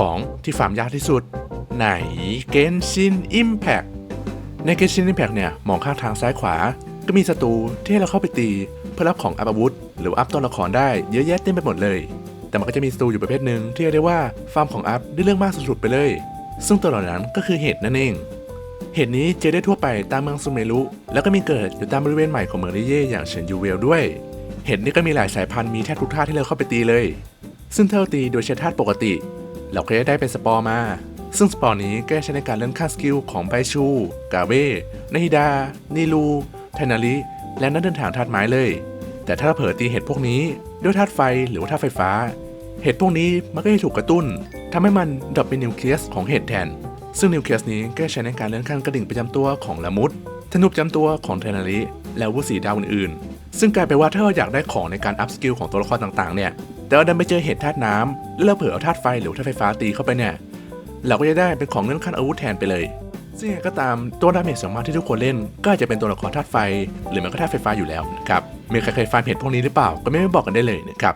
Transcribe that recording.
ของที่ฟาร์มยากที่สุด ไหนเกนชินอิมแพกในเกนชินอิมแพกเนี่ยมองข้างทางซ้ายขวา ก็มีศัตรูที่ให้เราเข้าไปตี เพื่อรับของอัพอาวุธ หรืออัพตัวละครได้เยอะแยะเต็มไปหมดเลย แต่มันก็จะมีศัตรูอยู่ประเภทหนึ่งที่เรียกได้ว่าฟาร์มของอัพได้เรื่องมากสุดๆไปเลย ซึ่งตัวเหล่านั้นก็คือเห็ดนั่นเองเห็ดนี้เจอได้ทั่วไปตามเมืองซูเมรุแล้วก็มีเกิดอยู่ตามบริเวณใหม่ของเมืองริเย่อย่างเฉินยูเวลด้วย เห็ดนี่ก็มีหลายสายพันธุ์มีแทบทุกท่าที่เราเข้าไปตีเลย ซึ่งถ้าเราตีโดยใช้ธาตุปกติ เราก็จะได้เป็นสปอร์มา ซึ่งสปอร์นี้ก็ใช้ในการเลื่อนขั้นสกิลของไบชู กาเว่นาฮิดา นิลู ไทนาริ และนักเดินทางธาตุไม้เลย แต่ถ้าเราเผลอตีเห็ดพวกนี้ด้วยธาตุไฟหรือว่าธาตุไฟฟ้า เห็ดพวกนี้มันก็จะถูกกระตุ้นทำให้มันดรอปเป็นนิวเคลียสของเห็ดแทน ซึ่งนิวเคลียสนี้ก็ใช้ในการเลื่อนขั้นกระดิ่งประจำตัวของละมุดธนูประจำตัวของเทนาริ และวุธสีดาวอื่นๆ ซึ่งกลายเป็นว่าถ้าเราอยากได้ของในการอัพสกิลของตัวละครต่างๆ เนี่ย แต่เราดันไปเจอเห็ดธาตุน้ำแล้วเราเผลอเอาธาตุไฟหรือธาตุไฟฟ้าตีเข้าไปเนี่ย เราก็จะได้เป็นของเลื่อนขั้นอาวุธแทนไปเลย ซึ่งก็ตามตัวดาเมจสามารถที่ทุกคนเล่น ก็อาจจะเป็นตัวละครธาตุไฟ หรือมันก็ธาตุไฟฟ้าอยู่แล้วนะครับ มีใครเคยฟาร์มเห็ดพวกนี้หรือเปล่า ก็ไม่ไม่บอกกันได้เลยนะครับ